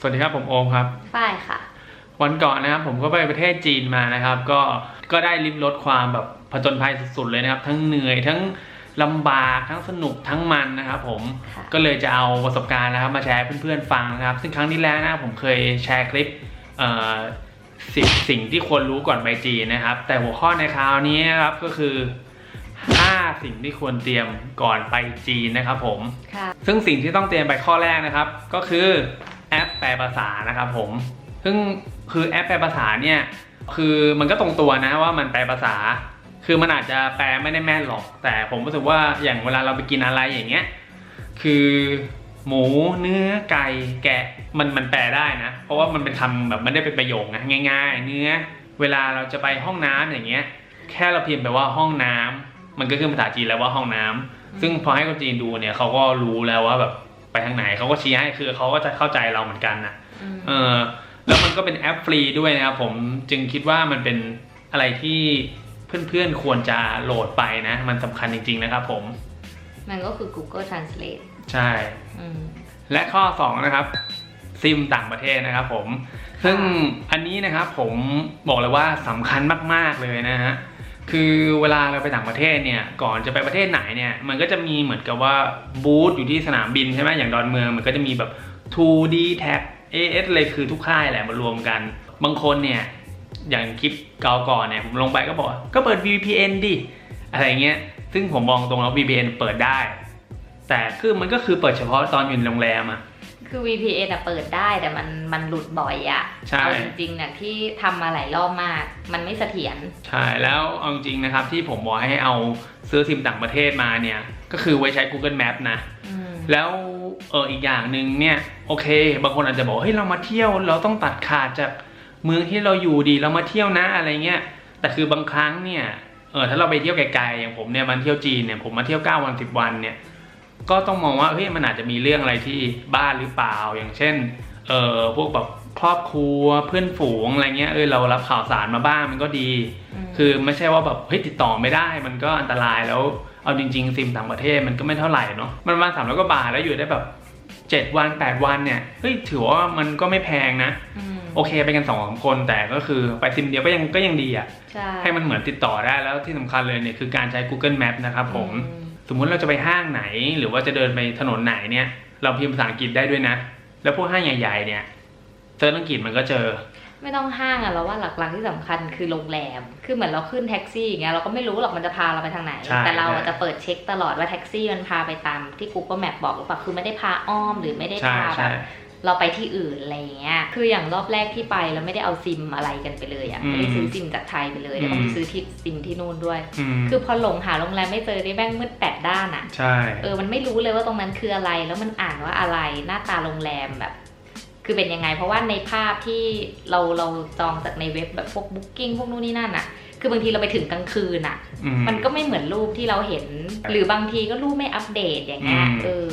สวัสดีครับผมโอมครับฝ้ายค่ะ วันก่อนนะครับผมก็ไปประเทศจีนมานะครับ ก็ก็ได้ลิ้มรสความแบบผจญภัยสุดๆเลยนะครับ ทั้งเหนื่อยทั้งลำบากทั้งสนุกทั้งมันนะครับผมค่ะก็เลยจะเอาประสบการณ์นะครับ มาแชร์ให้เพื่อนๆฟังนะครับ ซึ่งครั้งที่แล้วนะครับผมเคยแชร์คลิปเอ่อสิบสิ่งที่ควรรู้ก่อนไปจีนนะครับ แต่หัวข้อในคราวนี้นะครับก็คือ 5 สิ่งที่ควรเตรียมก่อนไปจีนนะครับผมค่ะซึ่งสิ่งที่ต้องเตรียมไปข้อแรกนะครับ ก็คือแอปแป ลภาษานะครับผม ซึ่งคือแอปแปลภาษาเนี่ย คือมันก็ตรงตัวนะว่ามันแปลภาษา คือมันอาจจะแปลไม่ได้แม่นหรอก แต่ผมรู้สึกว่าอย่างเวลาเราไปกินอะไรอย่างเงี้ย คือหมูเนื้อไก่แกะมันมันแปลได้นะ เพราะว่ามันเป็นคำแบบไม่ได้เป็นประโยคนะง่าย ๆ เนื้อ เวลาเราจะไปห้องน้ำอย่างเงี้ย แค่เราพิมพ์ไปว่าห้องน้ำมันก็ขึ้นภาษาจีนแล้วว่าห้องน้ำซึ่งพอให้คนจีนดูเนี่ยเขาก็รู้แล้วว่าแบบ ไปทางไหนเขาก็ชี้ให้คือเขาก็จะเข้าใจเราเหมือนกันนะอืมเออแล้วมันก็เป็นแอปฟรีด้วยนะครับผมจึงคิดว่ามันเป็นอะไรที่เพื่อนๆควรจะโหลดไปนะ มันสำคัญจริง ๆ นะครับผม มันก็คือ Google Translate ใช่อืมและข้อ 2 นะครับ ซิมต่างประเทศนะครับผม ซึ่งอันนี้นะครับผมบอกเลยว่าสำคัญมาก ๆ เลยนะฮะ คือเวลาเราไปต่างประเทศเนี่ยก่อนจะไปประเทศไหนเนี่ยมันก็จะมีเหมือนกับว่าบูธอยู่ที่สนามบินใช่ไหมอย่างดอนเมืองมันก็จะมีแบบ 2D Tag AS เลยคือทุกค่ายแหละมารวมกัน บางคนเนี่ยอย่างคลิปเก่าก่อนเนี่ยผมลงไปก็บอกว่าก็เปิด VPN ดิอะไรเงี้ยซึ่งผมมองตรงแล้ว VPN เปิดได้ แต่คือมันก็คือเปิดเฉพาะตอนอยู่ในโรงแรมอะ คือ VPN อะเปิดได้แต่มันมันหลุดบ่อยอะใช่ เอาจริงๆเนี่ยที่ทำมาหลายรอบมาก มันไม่เสถียร ใช่แล้วเอาจริงๆนะครับที่ผมบอกให้เอาซื้อซิมต่างประเทศมาเนี่ย ก็คือไว้ใช้ Google Map นะ อืม แล้วเอออีกอย่างหนึ่งเนี่ยโอเค บางคนอาจจะบอกเฮ้ยเรามาเที่ยวเราต้องตัดขาดจากเมืองที่เราอยู่ดีเรามาเที่ยวนะอะไรเงี้ยแต่คือบางครั้งเนี่ยเออถ้าเราไปเที่ยวไกลๆอย่างผมเนี่ยมันเที่ยวจีนเนี่ยผมมาเที่ยว9วัน10วันเนี่ย ก็ต้องมองว่าเฮ้ยมันอาจจะมีเรื่องอะไรที่บ้านหรือเปล่า อย่างเช่นเออพวกแบบครอบครัวเพื่อนฝูงอะไรเงี้ยเออเรารับข่าวสารมาบ้างมันก็ดีมคือไม่ใช่ว่าแบบเฮ้ยติดต่อไม่ได้ มันก็อันตรายแล้วเอาจริงๆซิมต่างประเทศมันก็ไม่เท่าไหร่เนาะมันประมาณสามร้อยกว่าบาทแล้วอยู่ได้แบบเจ็ดวันแปดวันเนี่ยเฮ้ยถือว่ามันก็ไม่แพงนะอืมโอเคไปกันสองสามคนแต่ก็คือไปซิมเดียวก็ยังก็ยังดีอะ่ะใช่ให้มันเหมือนติดต่อได้แล้วที่สำคัญเลยเนี่ยคือการใช้ Google Map นะครับผมอื สมมุติเราจะไปห้างไหน หรือว่าจะเดินไปถนนไหนเนี่ย เราพิมพ์ภาษาอังกฤษได้ด้วยนะ แล้วพวกห้างใหญ่ๆเนี่ยเจออังกฤษมันก็เจอ ไม่ต้องห้างอะเราว่าหลักๆที่สำคัญคือโรงแรม คือเหมือนเราขึ้นแท็กซี่อย่างเงี้ยเราก็ไม่รู้หรอกมันจะพาเราไปทางไหนใช่แต่เราอะใช่จะเปิดเช็คตลอดว่าแท็กซี่มันพาไปตามที่ Google Map บอกหรือเปล่าคือไม่ได้พาอ้อมหรือไม่ได้ใช่พาแบใช่บ เราไปที่อื่นอะไรอย่างเงี้ย คืออย่างรอบแรกที่ไปเราไม่ได้เอาซิมอะไรกันไปเลยอะอืมไม่ได้ซื้อซิมจากไทยไปเลยแล้วก็อืไปมซื้อที่ซิมที่นู่นด้วยอืมคือพอหลงหาโรงแรมไม่เจอได้แม่งมืดแปดด้านอะใช่ เออ มันไม่รู้เลยว่าตรงนั้นคืออะไร แล้วมันอ่านว่าอะไร หน้าตาโรงแรมแบบ คือเป็นยังไง เพราะว่าในภาพที่เราเราจองจากในเว็บแบบพวกบุ๊กิ้งพวกนู่นนี่นั่นอะคือบางทีเราไปถึงกลางคืนอะอืมันก็ไม่เหมือนรูปที่เราเห็น หรือบางทีก็รูปไม่อัปเดตอย่างเงี้ยอืมเออ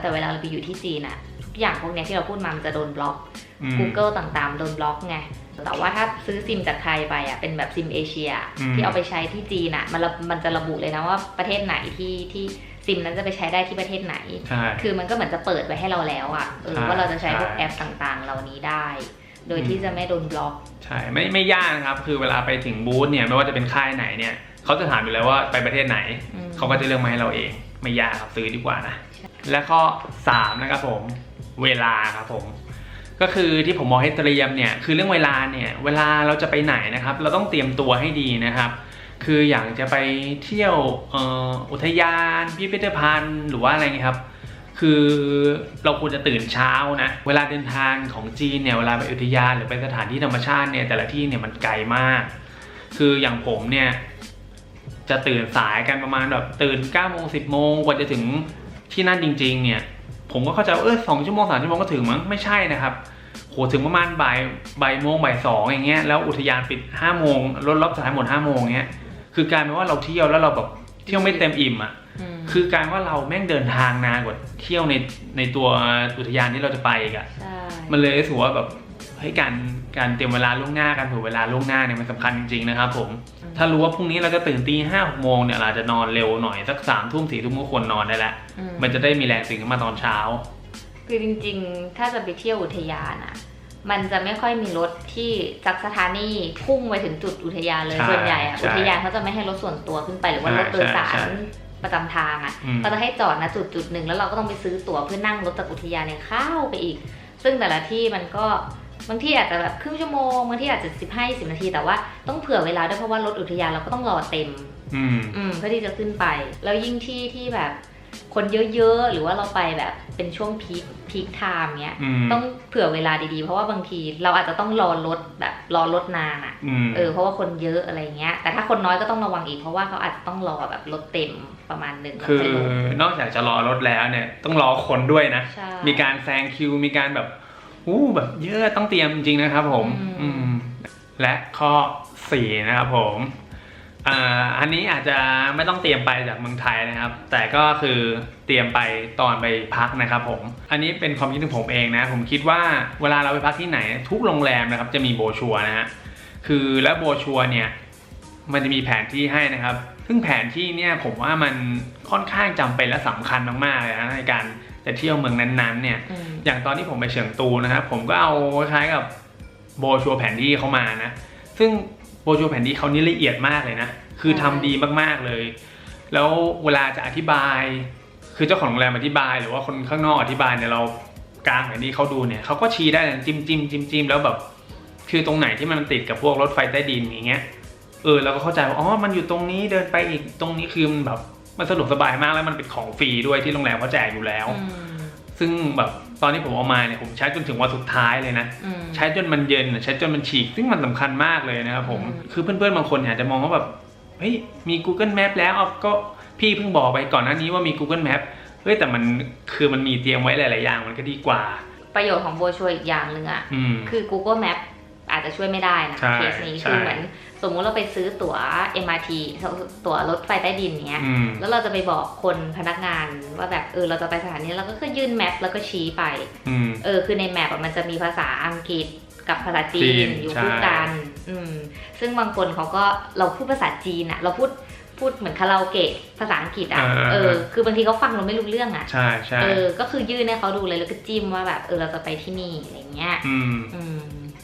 แต่เวลาเราไปอยู่ที่จีนอะทุก อย่างพวกเนี้ยที่เราพูดมามันจะโดนบล็อกอืม Google ต่างๆ โดนบล็อกไง แต่ว่าถ้าซื้อซิมจากไทยไปอะเป็นแบบซิมเอเชียอืมที่เอาไปใช้ที่จีนอะมันระมันจะระบุเลยนะว่าประเทศไหนที่ที่ซิมนั้นจะไปใช้ได้ที่ประเทศไหนใช่คือมันก็เหมือนจะเปิดไว้ให้เราแล้วอะเออใช่ว่าเราจะใช้พวกใช่แอปต่างๆ เหล่านี้ได้ โดยที่จะไม่โดนบล็อก ใช่ ไม่ไม่ยากนะครับ คือเวลาไปถึงบูธเนี่ยไม่ว่าจะเป็นค่ายไหนเนี่ยเขาจะถามอยู่แล้วว่าไปประเทศไหนอืมเขาก็จะเลือกมาให้เราเอง ไม่ยากครับซื้อดีกว่านะ และข้อ3นะครับผม เวลาครับผม ก็คือที่ผมบอกให้เตรียมเนี่ยคือเรื่องเวลาเนี่ยเวลาเราจะไปไหนนะครับ เราต้องเตรียมตัวให้ดีนะครับ คืออย่างจะไปเที่ยวอ่ออุทยานพิพิธภัณฑ์หรือว่าอะไรเงี้ยครับคือเราควรจะตื่นเช้านะเวลาเดินทางของจีนเนี่ยเวลาไปอุทยานหรือไปสถานที่ธรรมชาติเนี่ยแต่ละที่เนี่ยมันไกลมาก คืออย่างผมเนี่ยจะตื่นสายกันประมาณแบบตื่น9ก้าโมงสิบโมงกว่าจะถึงที่นั่นจริง ๆ เนี่ย ผมก็เข้าใจว่าเออสองชั่วโมงสามชั่วโมงก็ถึงมั้งไม่ใช่นะครับโหถึงประมาณบ่ายบ่ายโมงบ่ายสองอย่างเงี้ยแล้วอุทยานปิดห้าโมงรถรอบสายหมดห้าโมงเงี้ยคือกลายเป็นว่าเราเที่ยวแล้วเราแบบเที่ยวไม่เต็มอิ่มอะมคือการว่าเราแม่งเดินทางนานกว่าเที่ยวในในตัวอุทยานที่เราจะไปอีกอะใช่มันเลยรู้สึกว่าแบบ เฮ้ยการการเตรียมเวลาล่วงหน้าการเผื่อเวลาล่วงหน้าเนี่ยมันสำคัญจริงๆนะครับผมถ้ารู้ว่าพรุ่งนี้เราจะตื่นตีห้าหกโมงเนี่ยเราอาจจะนอนเร็วหน่อยสักสามทุ่มสี่ทุ่มก็ควรนอนได้แล้วอืมันจะได้มีแรงตื่นขึ้นมาตอนเช้า คือจริงๆ ถ้าจะไปเที่ยวอุทยานอะมันจะไม่ค่อยมีรถที่จากสถานีพุ่งไปถึงจุดอุทยานเลยใช่ส่วนใหญ่อะใช่อุทยานเขาจะไม่ให้รถส่วนตัวขึ้นไปหรือว่าใช่รถโดยสาใช่รใช่ประจำทางอะอืมเขาจะให้จอดนะจุดจุดหนึ่งแล้วเราก็ต้องไปซื้อตั๋วเพื่อนั่งรถจากอุทยานเนี่ยเข้าไปอีก ซึ่งแต่ละที่มันก็ บางที่อาจจะแบบครึ่งชั่วโมงบางที่อาจจะสิบห้าสิบนาทีแต่ว่าต้องเผื่อเวลาด้วยเพราะว่ารถอุทยานเราก็ต้องรอเต็ม อืมอืมเพื่อที่จะขึ้นไป แล้วยิ่งที่ที่แบบคนเยอะๆ หรือว่าเราไปแบบเป็นช่วงพีคพีคไทม์เนี้ยอืมต้องเผื่อเวลาดีๆ เพราะว่าบางทีเราอาจจะต้องรอรถแบบรอรถนานอะ่ะ อืม เออเพราะว่าคนเยอะอะไรเงี้ย แต่ถ้าคนน้อยก็ต้องระวังอีกเพราะว่าเขาอาจจะต้องรอแบบรถเต็มประมาณหนึ่งแล้วคือค่อยลงนอกจากจะรอรถแล้วเนี่ยต้องรอคนด้วยนะ ใช่มีการแซงคิวมีการแบบ อู้แบบเยอะต้องเตรียมจริงๆนะครับผมอืมอืมและข้อสี่นะครับผมอ่าอันนี้อาจจะไม่ต้องเตรียมไปจากเมืองไทยนะครับ แต่ก็คือเตรียมไปตอนไปพักนะครับ ผม อันนี้เป็นความคิดของผมเองนะ ผมคิดว่าเวลาเราไปพักที่ไหน ทุกโรงแรมนะครับ จะมีโบรชัวร์นะฮะคือและโบรชัวร์เนี่ย มันจะมีแผนที่ให้นะครับ ซึ่งแผนที่เนี่ยผมว่ามันค่อนข้างจำเป็นและสำคัญมากๆเลยนะในการ จะเที่ยวเมืองนั้นๆเนี่ยอืมอย่างตอนที่ผมไปเฉิงตูนะครับผมก็เอาคล้ายๆกับโบรชัวร์แผนที่เขามานะ ซึ่งโบรชัวร์แผนที่เขานี่ละเอียดมากเลยนะ คือทำดีมากๆเลย แล้วเวลาจะอธิบาย คือเจ้าของโรงแรมอธิบายหรือว่าคนข้างนอกอธิบายเนี่ยเรากลางแผนที่เขาดูเนี่ยเขาก็ชี้ได้เลยจิ้มจิ้มจิ้มจิ้มแล้วแบบ คือตรงไหนที่มันติดกับพวกรถไฟใต้ดินอย่างเงี้ย เออเราก็เข้าใจว่าอ๋อ มันอยู่ตรงนี้เดินไปอีกตรงนี้คือมันแบบ มันสะดวกสบายมากแล้วมันเป็นของฟรีด้วยที่โรงแรมเขาแจกอยู่แล้วอืมซึ่งแบบตอนที่ผมเอามาเนี่ยผมใช้จนถึงวันสุดท้ายเลยนะอืมใช้จนมันเย็นใช้จนมันฉีก ซึ่งมันสำคัญมากเลยนะครับผมอืมคือเพื่อนๆบางคนเนี่ยอาจจะมองว่าแบบเฮ้ยมี Google Map แล้วเอาก็พี่เพิ่งบอกไปก่อนหน้านี้ว่ามี Google Map เฮ้ยแต่มันคือมันมีเตรียมไว้หลาย ๆ อย่างมันก็ดีกว่า ประโยชน์ของโบรชัวร์อีกอย่างหนึ่งอะอืมคือ Google Map อาจจะช่วยไม่ได้นะใช่เคสนี้ใช่คือเหมือนสมมุติเราไปซื้อตั๋ว MRT ตั๋วรถไฟใต้ดินเนี้ยอืมแล้วเราจะไปบอกคนพนักงานว่าแบบเออเราจะไปสถานีเราก็แค่ยื่นแมปแล้วก็ชี้ไปอืมเออคือในแมปอะมันจะมีภาษาอังกฤษกับภาษาจีจีนนอยู่ใช่คู่กันอืมซึ่งบางคนเขาก็เราพูดภาษาจีนอะเราพูดพูดเหมือนคาราโอเกะภาษาอังกฤษอะเออ คือบางทีเขาฟังเราไม่รู้เรื่องอะใช่ใช่เออ ก็คือยื่นให้เขาดูเลยแล้วก็จิ้มว่าแบบเออเราจะไปที่นี่อะไรเงี้ย อืมอืม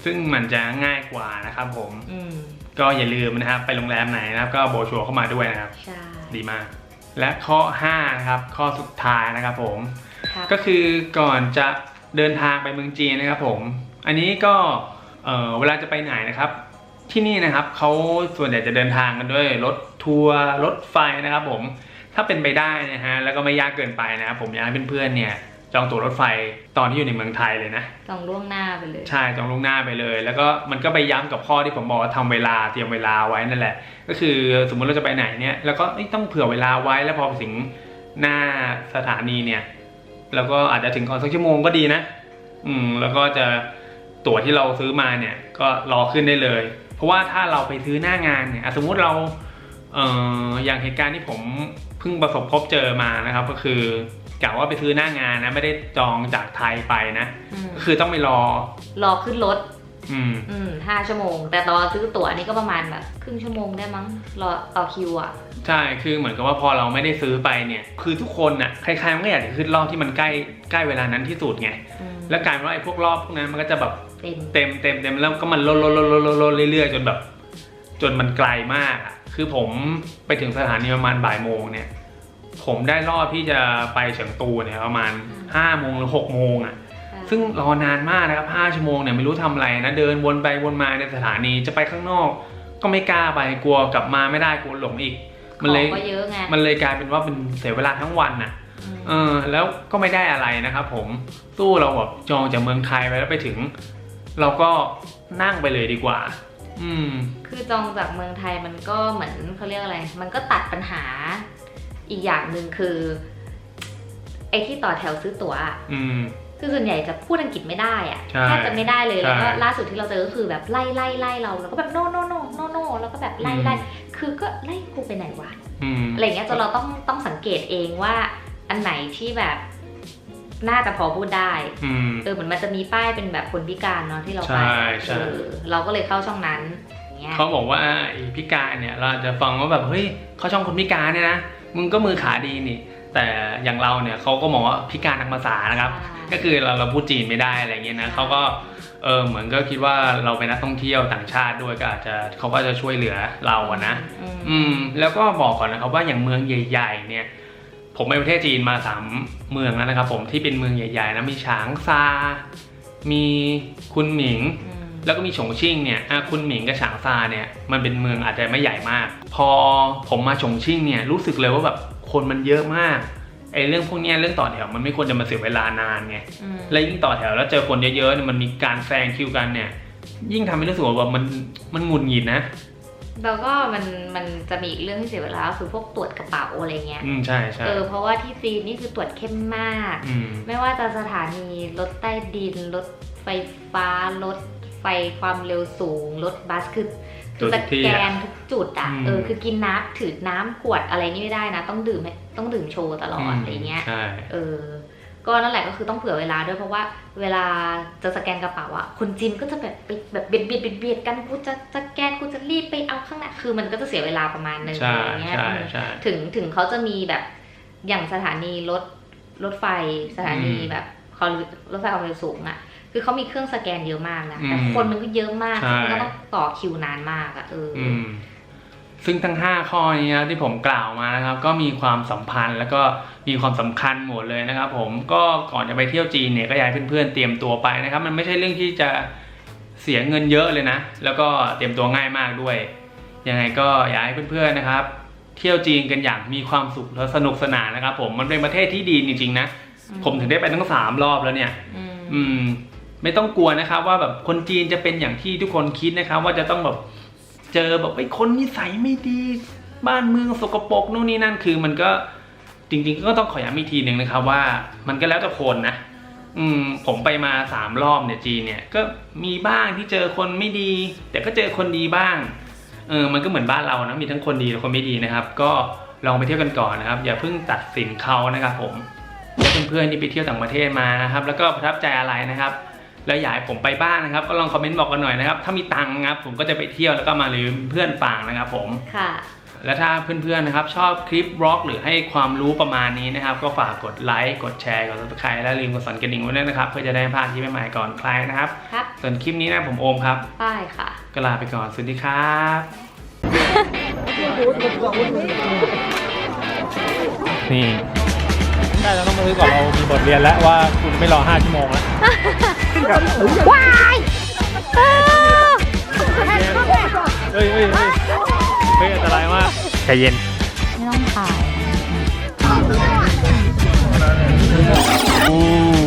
ซึ่งมันจะง่ายกว่านะครับผม อืมก็อย่าลืมนะครับไปโรงแรมไหนนะครับ ก็โบรชัวร์เข้ามาด้วยนะครับ ใช่ดีมาก และข้อ5นะครับข้อสุดท้ายนะครับผม ครับก็คือก่อนจะเดินทางไปเมืองจีนนะครับผม อันนี้ก็เอ่อเวลาจะไปไหนนะครับ ที่นี่นะครับเขาส่วนใหญ่จะเดินทางกันด้วยรถทัวร์รถไฟนะครับผม ถ้าเป็นไปได้นะฮะแล้วก็ไม่ยากเกินไปนะครับผมอยากให้เพื่อนๆเนี่ย จองตั๋วรถไฟตอนที่อยู่ในเมืองไทยเลยนะต้องล่วงหน้าไปเลย ใช่จองล่วงหน้าไปเลย แล้วก็มันก็ไปย้ำกับข้อที่ผมบอกว่าทำเวลาเตรียมเวลาไว้นั่นแหละ ก็คือสมมุติเราจะไปไหนเนี่ยแล้วก็เอ้ยต้องเผื่อเวลาไว้แล้วพอไปถึงหน้าสถานีเนี่ยแล้วก็อาจจะถึงก่อนสักชั่วโมงก็ดีนะ อืมแล้วก็จะตั๋วที่เราซื้อมาเนี่ยก็รอขึ้นได้เลย เพราะว่าถ้าเราไปซื้อหน้างานเนี่ยอะสมมุติเราเอ่ออย่างเหตุการณ์ที่ผมเพิ่งประสบพบเจอมานะครับ ก็คือ กะว่าไปซื้อหน้างานนะ ไม่ได้จองจากไทยไปนะอืมก็คือต้องไปรอ รอขึ้นรถ อืม อืมห้าชั่วโมง แต่ตอนซื้อตั๋วนี่ก็ประมาณแบบ ครึ่งชั่วโมงได้มั้ง รอต่อคิวอะ ใช่ คือเหมือนกับว่าพอเราไม่ได้ซื้อไปเนี่ย คือทุกคนน่ะ ใครๆมันก็อยากจะขึ้นรอบที่มันใกล้ใกล้เวลานั้นที่สุดไง อืมแล้วกลายเป็นว่าไอ้พวกรอบพวกนั้นมันก็จะแบบเต็ม เต็มเต็มเต็มแล้วก็มันลดลดลดลดลดลดเรื่อยๆจนแบบ จนมันไกลมากอะคือผมไปถึงสถานีประมาณบ่ายโมงเนี่ย ผมได้รอบที่จะไปเฉิงตูเนี่ยประมาณห้าโมงหรือหกโมงอะซึ่งรอนานมากนะครับห้าชั่วโมงเนี่ยไม่รู้ทำอะไรนะเดินวนไปวนมาในสถานีจะไปข้างนอก ก็ไม่กล้าไปกลัวกลับมาไม่ได้กลัวหลงอีก มันเลยของก็เยอะไงมันเลยกลายเป็นว่าเป็นเสียเวลาทั้งวันน่ะอืมเออแล้วก็ไม่ได้อะไรนะครับผมสู้เราแบบจองจากเมืองไทยไปแล้วไปถึง เราก็นั่งไปเลยดีกว่า อืม คือจองจากเมืองไทยมันก็เหมือนเขาเรียกอะไร มันก็ตัดปัญหา อีกอย่างหนึ่งคือ ไอ้ที่ต่อแถวซื้อตั๋วอะอืม คือส่วนใหญ่จะพูดอังกฤษไม่ได้อะใช่แทบจะไม่ได้เลยใช่แล้วก็ล่าสุดที่เราเจอก็คือแบบไล่ไล่ไล่เราแล้วก็แบบโนโนโนโนโนแล้วก็แบบไล่ไล่คือก็ไล่กูไปไหนวะอืมอะไรอย่างเงี้ยจนเราต้องต้องสังเกตเองว่า อันไหนที่แบบน่าจะพอพูดได้ อืม เออเหมือนมันจะมีป้ายเป็นแบบคนพิการเนาะที่เราไปใช่ใช่ เออเราก็เลยเข้าช่องนั้นอย่างเงี้ยเขาบอกว่าไอ้พิการเนี่ย เราอาจจะฟังว่าแบบเฮ้ยเขาช่องคนพิการเนี่ยนะ มึงก็มือขาดีนี่ แต่อย่างเราเนี่ยเขาก็มองว่าพิการทางภาษานะครับใช่ก็คือเราเราพูดจีนไม่ได้อะไรเงี้ยนะเขาก็เออเหมือนก็คิดว่าเราเป็นนักท่องเที่ยวต่างชาติด้วยก็อาจจะเขาก็จะช่วยเหลือเราอะนะ อืมอืมแล้วก็บอกก่อนนะครับว่าอย่างเมืองใหญ่ ๆ เนี่ย ผมไปประเทศจีนมาสามเมืองแล้วนะครับ ผมที่เป็นเมืองใหญ่ๆนะมีฉางซา มีคุนหมิงอืม แล้วก็มีฉงชิ่งเนี่ยอะคุนหมิงกับฉางซาเนี่ยมันเป็นเมืองอาจจะไม่ใหญ่มาก พอผมมาฉงชิ่งเนี่ยรู้สึกเลยว่าแบบคนมันเยอะมากไอ้เรื่องพวกเนี้ยเรื่องต่อแถวมันไม่ควรจะมาเสียเวลานานไงอืมแล้วยิ่งต่อแถวแล้วเจอคนเยอะๆเนี่ยมันมีการแซงคิวกันเนี่ย ยิ่งทำให้รู้สึกว่ามันมันหงุดหงิดนะแล้วก็มันมันจะมีอีกเรื่องที่เสียเวลาก็คือพวกตรวจกระเป๋าอะไรเงี้ย อืมใช่ใช่เออเพราะว่าที่จีนนี่คือตรวจเข้มมากอืมไม่ว่าจะสถานีรถใต้ดินรถไฟฟ้ารถ ไฟความเร็วสูงรถบัสคือคือสแกนทุกจุดอะอืมเออคือกินน้ำถือน้ำขวดอะไรนี่ไม่ได้นะ ต้องดื่มให้ต้องดื่มโชว์ตลอดอะไรเงี้ยใช่เออ ก็นั่นแหละก็คือต้องเผื่อเวลาด้วยเพราะว่าเวลาจะสแกนกระเป๋าอะคนจีนก็จะแบบไปแบบเบียดเบียดเบียดเบียดกันกูจะสแกนกูจะรีบไปเอาข้างหน้าคือมันก็จะเสียเวลาประมาณนึงใช่อะไรเงี้ยใช่อืมใช่ถึงถึงเขาจะมีแบบอย่างสถานีรถรถไฟสถานีอืมแบบเขารถไฟความเร็วสูงอะ คือเขามีเครื่องสแกนเยอะมากนะอืมแต่คนมันก็เยอะมากใช่มันก็ต้องต่อคิวนานมากอะเออออืมซึ่งทั้ง 5 ข้อนี้นะที่ผมกล่าวมานะครับ ก็มีความสัมพันธ์แล้วก็มีความสำคัญหมดเลยนะครับ ผมก็ก่อนจะไปเที่ยวจีนเนี่ยก็อยากให้เพื่อนๆเตรียมตัวไปนะครับ มันไม่ใช่เรื่องที่จะเสียเงินเยอะเลยนะ แล้วก็เตรียมตัวง่ายมากด้วยยังไงก็อยากให้เพื่อนๆนะครับ เที่ยวจีนกันอย่างมีความสุขและสนุกสนานนะครับ ผมมันเป็นประเทศที่ดีจริงๆนะผมถึงได้ไปทั้งสามรอบแล้วเนี่ย อืมอืม ไม่ต้องกลัวนะครับว่าแบบคนจีนจะเป็นอย่างที่ทุกคนคิดนะครับ ว่าจะต้องแบบเจอแบบไอ้คนนิสัยไม่ดี บ้านเมืองสกปรกนู่นนี่นั่นคือมันก็จริง ๆ ก็ต้องขอย้ำอีกทีหนึ่งนะครับว่ามันก็แล้วแต่คนนะอืมผมไปมาสามรอบเนี่ยจีนเนี่ยก็มีบ้างที่เจอคนไม่ดี แต่ก็เจอคนดีบ้างเออมันก็เหมือนบ้านเรานะมีทั้งคนดีและคนไม่ดีนะครับ ก็ลองไปเที่ยวกันก่อนนะครับ อย่าเพิ่งตัดสินเขานะครับผมเพื่อนๆที่ไปเที่ยวต่างประเทศมานะครับ แล้วก็ประทับใจอะไรนะครับ แล้วอยากให้ผมไปบ้างนะครับ ก็ลองคอมเมนต์บอกกันหน่อยนะครับ ถ้ามีตังค์นะครับผมก็จะไปเที่ยวแล้วก็มารีวิวเพื่อนฟังนะครับผม ค่ะ และถ้าเพื่อนๆนะครับชอบคลิปบล็อกหรือให้ความรู้ประมาณนี้นะครับ ก็ฝากกดไลค์กดแชร์กด subscribe และลืมกดสั่นกระดิ่งไว้ด้วยนะครับเพื่อจะได้ไม่พลาดที่ใหม่ๆก่อนใครนะครับ ครับ ส่วนคลิปนี้นะผมโอมครับป้ายค่ะ ก็ลาไปก่อนสวัสดีครับ นี่ ได้เราต้องมาซื้อก่อนเรามีบทเรียนแล้วว่าคุณไม่รอ 5 ชั่วโมงแล้วว้ายเออเฮ้ยเฮ้ยเฮ้ยเฮ้ยอันตรายมากใจเย็น ไม่ต้องถ่ายอู้